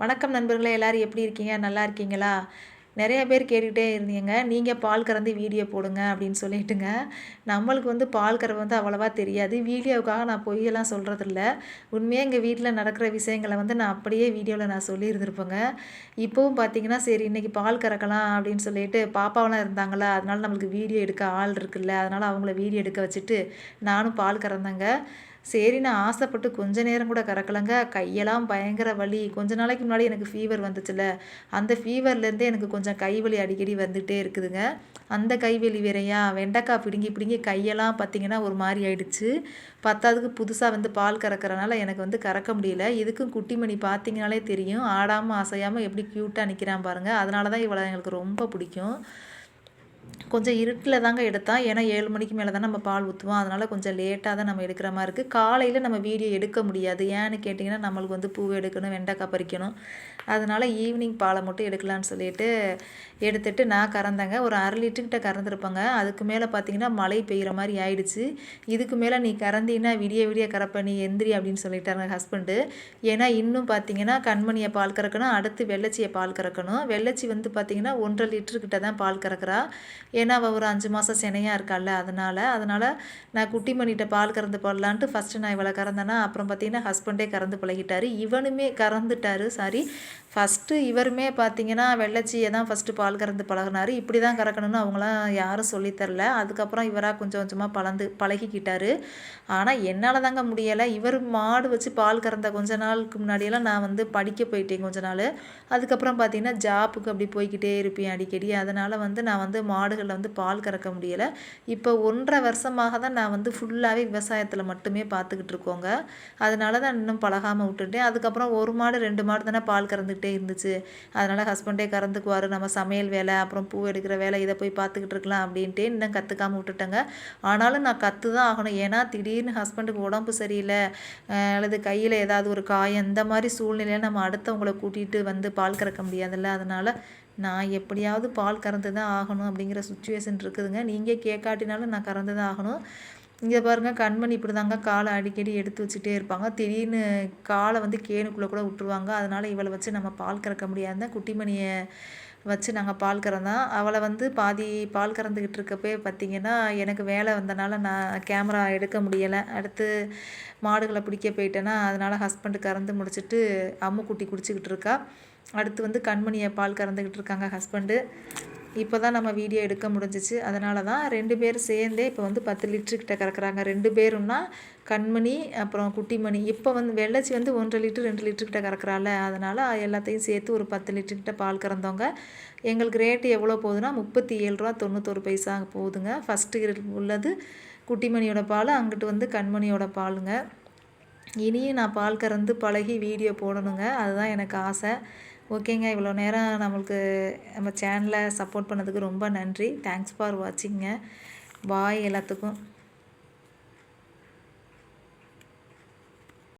வணக்கம் நண்பர்களே எல்லோரும் எப்படி இருக்கீங்க? நல்லா இருக்கீங்களா? நிறைய பேர் கேட்டுக்கிட்டே இருந்தீங்க. நீங்கள் பால் கறந்து வீடியோ போடுங்க அப்படின்னு சொல்லிட்டுங்க. நம்மளுக்கு வந்து பால் கறவை வந்து அவ்வளோவா தெரியாது. வீடியோவுக்காக நான் பொய்யெல்லாம் சொல்கிறதில்ல உண்மையாக எங்கள் வீட்டில் நடக்கிற விஷயங்களை வந்து நான் அப்படியே வீடியோவில் நான் சொல்லியிருந்திருப்பேங்க. இப்போவும் பார்த்தீங்கன்னா சரி இன்றைக்கி பால் கறக்கலாம் அப்படின்னு சொல்லிட்டு பாப்பாவெலாம் இருந்தாங்களா? அதனால நம்மளுக்கு வீடியோ எடுக்க ஆள் இருக்குல்ல. அதனால் அவங்கள வீடியோ எடுக்க வச்சுட்டு நானும் பால் கறந்தேங்க. சரி நான் ஆசைப்பட்டு கொஞ்ச நேரம் கூட கறக்கலைங்க. கையெல்லாம் பயங்கர வலி. கொஞ்ச நாளைக்கு முன்னாடி எனக்கு ஃபீவர் வந்துச்சுல. அந்த ஃபீவர்லேருந்தே எனக்கு கொஞ்சம் கை வலி அடிக்கடி வந்துகிட்டே இருக்குதுங்க. அந்த கைவலி வேறையா? வெண்டைக்காய் பிடுங்கி பிடுங்கி கையெல்லாம் பார்த்திங்கன்னா ஒரு மாதிரி ஆயிடுச்சு. பத்தாவதுக்கு புதுசாக வந்து பால் கறக்கிறனால எனக்கு வந்து கறக்க முடியல. இதுக்கும் குட்டிமணி பார்த்திங்கனாலே தெரியும். ஆடாமல் அசையாமல் எப்படி க்யூட்டாக நிற்கிறான் பாருங்கள் அதனால தான் இவளை எங்களுக்கு ரொம்ப பிடிக்கும். கொஞ்சம் இருட்டில் தாங்க எடுத்தான் ஏன்னா ஏழு மணிக்கு மேலே தான் நம்ம பால் ஊற்றுவோம் அதனால் கொஞ்சம் லேட்டாக தான் நம்ம எடுக்கிற மாதிரி இருக்குது காலையில் நம்ம வீடியோ எடுக்க முடியாது. ஏன்னு கேட்டிங்கன்னா நம்மளுக்கு வந்து பூ எடுக்கணும் வெண்டைக்காய் பறிக்கணும். அதனால் ஈவினிங் பாலை மட்டும் எடுக்கலான்னு சொல்லிட்டு எடுத்துட்டு நான் கறந்தேங்க. ஒரு அரை லிட்டர்கிட்ட கறந்துருப்பேங்க. அதுக்கு மேலே பார்த்தீங்கன்னா மழை பெய்கிற மாதிரி ஆயிடுச்சு. இதுக்கு மேலே நீ கறந்தீங்கன்னா விடிய விடிய கறப்ப நீ எந்திரி அப்படின்னு சொல்லிட்டாங்க ஹஸ்பண்டு ஏன்னா இன்னும் பார்த்தீங்கன்னா கண்மணியை பால் கறக்கணும். அடுத்து வெள்ளச்சியை பால் கறக்கணும். வெள்ளச்சி வந்து பார்த்தீங்கன்னா ஒன்றரை லிட்டருக்கிட்ட தான் பால் கறக்குறா. ஏன்னா அவள் ஒரு அஞ்சு மாதம் சினையாக இருக்காள் அதனால் அதனால் நான் குட்டி மணிகிட்ட பால் கறந்து போடலான்ட்டு ஃபஸ்ட்டு நான் இவளை கறந்தேன்னா அப்புறம் பார்த்தீங்கன்னா ஹஸ்பண்டே கறந்து பழகிட்டார். இவனுமே கறந்துட்டார் சாரி. ஃபஸ்ட்டு இவருமே பார்த்தீங்கன்னா வெள்ளச்சியை தான் ஃபஸ்ட்டு பால் கறந்து பழகினார். இப்படி தான் கறக்கணும்னு அவங்களாம் யாரும் சொல்லித்தரல அதுக்கப்புறம் இவராக கொஞ்சம் கொஞ்சமாக பழந்து பழகிக்கிட்டார். ஆனால் என்னால் தாங்க முடியலை. இவர் மாடு வச்சு பால் கறந்த கொஞ்ச நாளுக்கு முன்னாடியெல்லாம் நான் வந்து படிக்க போயிட்டேன் கொஞ்ச நாள். அதுக்கப்புறம் பார்த்தீங்கன்னா ஜாப்புக்கு அப்படி போய்கிட்டே இருப்பேன் அடிக்கடி. அதனால் வந்து நான் வந்து மாடுகளில் வந்து பால் கறக்க முடியலை. இப்போ ஒன்றரை வருஷமாக தான் நான் வந்து ஃபுல்லாகவே விவசாயத்தில் மட்டுமே பார்த்துக்கிட்டு இருக்கோங்க. அதனால தான் இன்னும் பழகாமல் விட்டுட்டேன். அதுக்கப்புறம் ஒரு மாடு ரெண்டு மாடு தானே பால் கறந்துக்கிட்டே இருந்துச்சு. அதனால் ஹஸ்பண்டே கறந்துக்குவார். நம்ம சமையல் வேலை அப்புறம் பூ எடுக்கிற வேலை இதை போய் பார்த்துக்கிட்டு இருக்கலாம் அப்படின்ட்டு இன்னும் கற்றுக்காமல் விட்டுட்டேங்க. ஆனாலும் நான் கற்று தான் ஆகணும். ஏன்னா திடீர்னு ஹஸ்பண்டுக்கு உடம்பு சரியில்லை அல்லது கையில் ஏதாவது ஒரு காயம் இந்த மாதிரி சூழ்நிலையில் நம்ம அடுத்தவங்களை கூட்டிகிட்டு வந்து பால் கறக்க முடியாதுல்ல. அதனால் நான் எப்படியாவது பால் கறந்து தான் ஆகணும் அப்படிங்கிற சுச்சுவேஷன் இருக்குதுங்க. நீங்கள் கேட்காட்டினாலும் நான் கறந்து தான் ஆகணும். இங்கே பாருங்கள் கண்மணி இப்படி தாங்க காலை அடிக்கடி எடுத்து வச்சுட்டே இருப்பாங்க. திடீர்னு காலை வந்து கேனுக்குள்ளே கூட விட்டுருவாங்க. அதனால் இவளை வச்சு நம்ம பால் கறக்க முடியாது குட்டிமணியை வச்சு நாங்கள் பால் கறந்தோம். அவளை வந்து பாதி பால் கறந்துக்கிட்டு இருக்கப்பே பார்த்திங்கன்னா எனக்கு வேலை வந்தனால நான் கேமரா எடுக்க முடியலை. அடுத்து மாடுகளை பிடிக்க போயிட்டேன்னா அதனால் ஹஸ்பண்டு கறந்து முடிச்சுட்டு அம்மு குட்டி குடிச்சிக்கிட்டு இருக்கா. அடுத்து வந்து கண்மணியை பால் கறந்துக்கிட்டு இருக்காங்க ஹஸ்பண்டு இப்போ தான் நம்ம வீடியோ எடுக்க முடிஞ்சிச்சு. அதனால தான் ரெண்டு பேர் சேர்ந்தே இப்போ வந்து பத்து லிட்டருக்கிட்ட கறக்குறாங்க. ரெண்டு பேரும்னா கண்மணி அப்புறம் குட்டிமணி. இப்போ வந்து வெள்ளச்சி வந்து ஒன்றரை லிட்டர் ரெண்டு லிட்டருக்கிட்ட கறக்குறாள் அதனால் எல்லாத்தையும் சேர்த்து ஒரு பத்து லிட்டருக்கிட்ட பால் கறந்தவங்க. எங்களுக்கு ரேட்டு எவ்வளோ போகுதுன்னா முப்பத்தி ஏழு ரூபா தொண்ணூத்தொரு பைசா போகுதுங்க. ஃபஸ்ட்டு உள்ளது குட்டிமணியோட பால் அங்கிட்டு வந்து கண்மணியோட பாலுங்க. இனியும் நான் பால் கறந்து பழகி வீடியோ போடணுங்க. அதுதான் எனக்கு ஆசை. ஓகேங்க இவ்வளோ நேரம் நம்மளுக்கு நம்ம சேனலை சப்போர்ட் பண்ணதுக்கு ரொம்ப நன்றி. தேங்க்ஸ் ஃபார் வாட்சிங்க பாய் எல்லாத்துக்கும்.